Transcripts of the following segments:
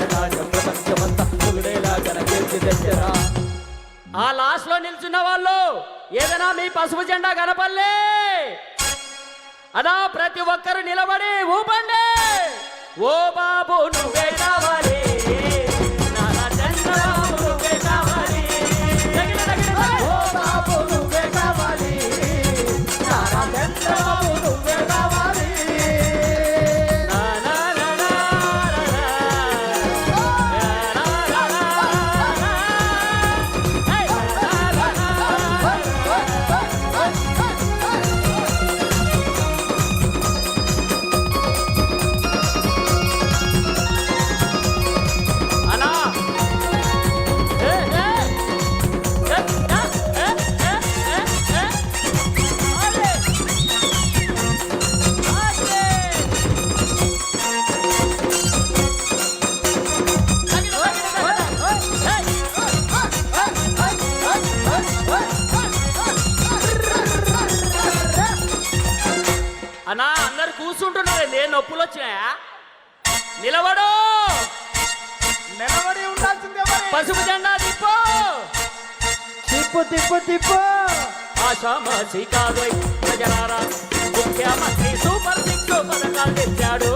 రాజా ప్రపంచమంతా తెచ్చరా ఆ లాస్ట్లో నిల్చున్న వాళ్ళు ఏదైనా మీ పసుపు జెండా కనపల్లే. అదా ప్రతి ఒక్కరు నిలబడి ఊపండి. ఓ బాబు నువ్వే కావాలి. అన్నా అందరు కూర్చుంటున్నారు. నేను నొప్పులు వచ్చినాయా? నిలబడు. నిలబడి ఉండాల్సిందే పసుపు జెండా తిప్పు. తిప్పు తిప్పు తిప్పు. ఆషామాసి కాదోయ్ ప్రజలారా ముఖ్యమంత్రి సూపర్ సిక్స్ పథకాలు తెచ్చాడు.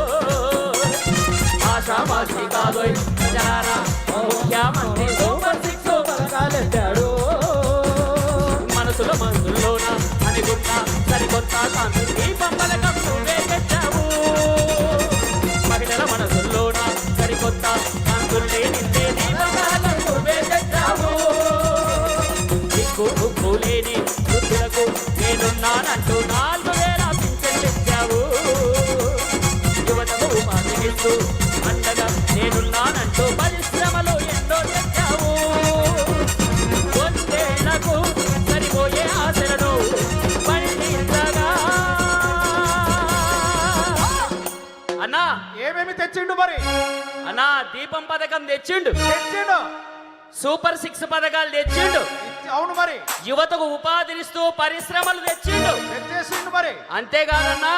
ఆషామాసి కాదోయ్ ప్రజలారా ముఖ్యమంత్రి సూపర్ సిక్స్ పథకాలెత్తాడు మనసులో మనసుల్లోన ఉపాధిస్తూ అండగా నేనున్నానంటూ పరిశ్రమలు ఎన్నో తెచ్చావు వందేళ్ళకు సరిపోయే ఆశలను పండించగా అన్నా. ఏమేమి తెచ్చిండు మరి? అన్నా దీపం పథకం తెచ్చిండు. తెచ్చిండు. సూపర్ సిక్స్ పథకాలు తెచ్చిండు. అవును మరి. యువతకు ఉపాధినిస్తూ పరిశ్రమలు తెచ్చిండు. తెచ్చేసిండు మరి. అంతేకాదన్నా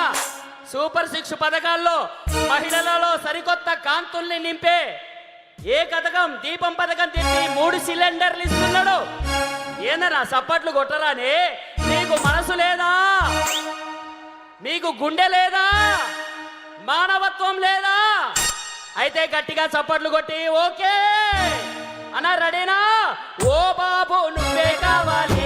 సూపర్ సిక్స్ పథకాల్లో మహిళలలో సరికొత్త కాంతుల్ని నింపే ఏ పథకం దీపం పథకం తెచ్చి మూడు సిలిండర్లు ఇస్తున్నాడు? ఏందన్నా సప్పట్లు కొట్టరానే మీకు మనసు లేదా? మీకు గుండె లేదా? మానవత్వం లేదా? అయితే గట్టిగా చప్పట్లు కొట్టి ఓకే! అన్న రెడీనా? ఓ బాబు నువ్వే కావాలి.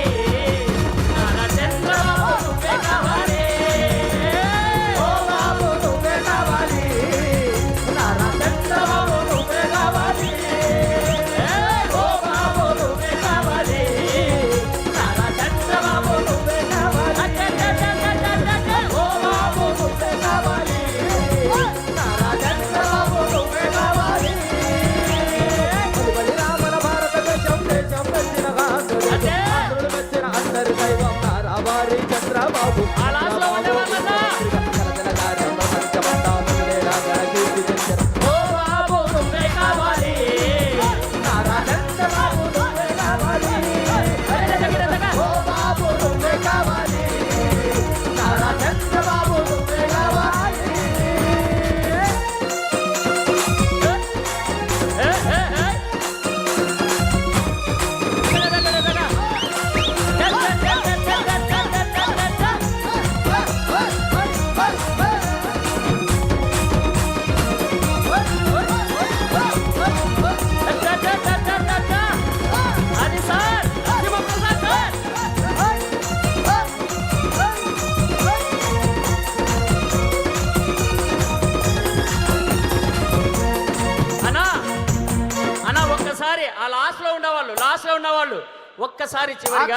ఒక్కసారి చివరిగా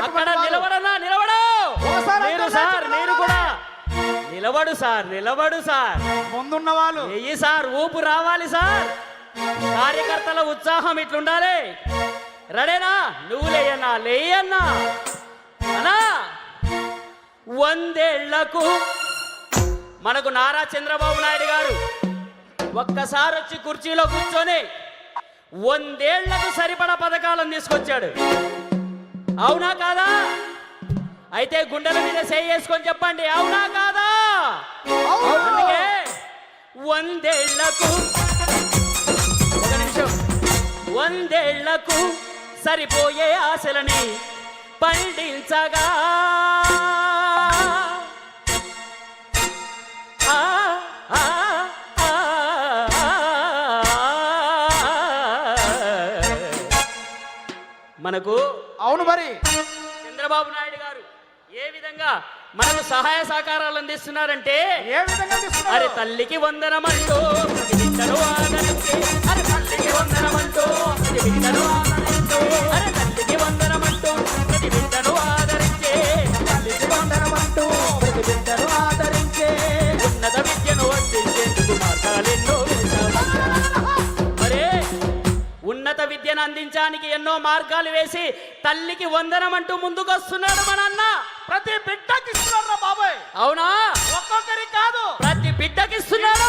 అక్కడ నిలబడు! సార్ మీరు కూడా నిలబడు సార్ నిలబడు సార్. ముందున్న వాళ్ళు. వెయ్యి సార్ ఊపు రావాలి సార్. కార్యకర్తల ఉత్సాహం ఇట్లుండాలి. రెడేనా? నువ్వు లేయన్నా లేయన్నా. అన్నా వందేళ్ళకు మనకు నారా చంద్రబాబు నాయుడు గారు ఒక్కసారి వచ్చి కుర్చీలో కూర్చొని వందేళ్ళకు సరిపడా పథకాలను తీసుకొచ్చాడు. అవునా కాదా? అయితే గుండెల మీద చేయి వేసుకొని చెప్పండి. అవునా కాదా? అవును. అందుకే వందేళ్ళకు వందేళ్ళకు సరిపోయే ఆశలని పండించగా. మనకు అవును మరి. చంద్రబాబు నాయుడు గారు ఏ విధంగా మనకు సహాయ సహకారాలు అందిస్తున్నారంటే ఏ విధంగా అరే తల్లికి వందనమంటూ అరే తల్లికి వందనమంటూ విద్యను అందించడానికి ఎన్నో మార్గాలు వేసి తల్లికి వందనమంటూ ముందుకొస్తున్నాడు మన అన్న ప్రతి బిడ్డకి బాబాయ్. అవునా? ఒక్కొక్కరికి కాదు. ప్రతి బిడ్డకి ఇస్తున్నాడు?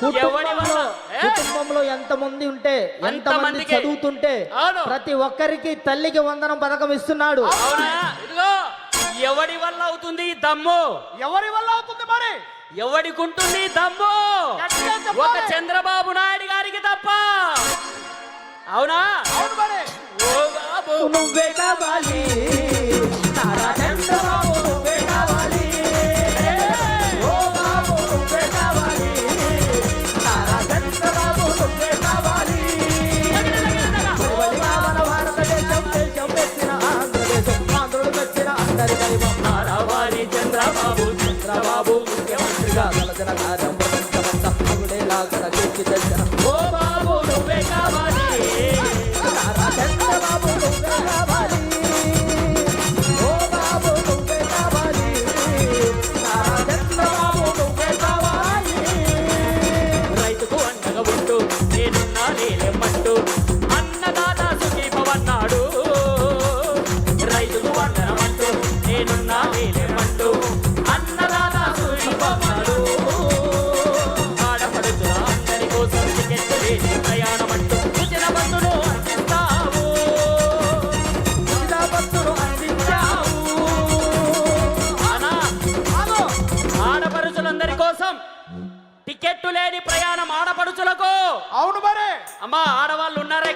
కుటుంబంలో ఎంత మంది ఉంటే ఎంత మంది. చదువుతుంటే అవును. ప్రతి ఒక్కరికి తల్లికి వందనం పథకం ఇస్తున్నాడు. ఎవడి వల్ల అవుతుంది ఈ దమ్ము? ఎవరి వల్ల అవుతుంది మరి? ఎవడికి ఉంటుంది ఈ దమ్ము. ఒక చంద్రబాబు అవునా? అవును మరి. ఓ బాబు. నువ్వే కావాలి. చంద్రబాబు నువ్వే కావాలి. ఓ బాబు నువ్వే కావాలి. నారా చంద్రబాబు నువ్వే కావాలి. భారతదేశం దేశం ఆంధ్రదేశం అందరి దైవం. చంద్రబాబు చంద్రబాబు ముఖ్యమంత్రిగా. కార్యం ప్రపంచమంతా పొగిడేలాగా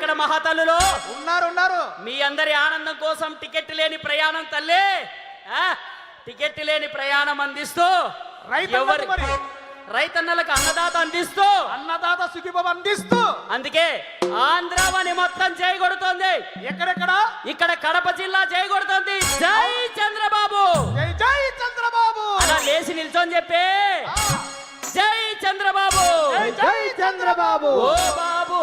ఇక్కడ మహాతల్లులో. ఉన్నారు ఉన్నారు. మీ అందరి ఆనందం కోసం టికెట్ లేని ప్రయాణం తల్లి? టికెట్ లేని ప్రయాణం అందిస్తూ రైతన్నలకు ఎవరి. రైతన్నలకు అన్నదాత అందిస్తూ అన్నదాత సుఖీభం అందిస్తూ. అందుకే ఆంధ్రావని మొత్తం చేయగొడుతోంది ఎక్కడెక్కడ? ఇక్కడ కడప జిల్లా చేయగొడుతోంది జై చంద్రబాబు. జై జై చంద్రబాబు. అలా లేచి నిల్చొని చెప్పే. జై చంద్రబాబు. జై జై చంద్రబాబు. ఓ బాబు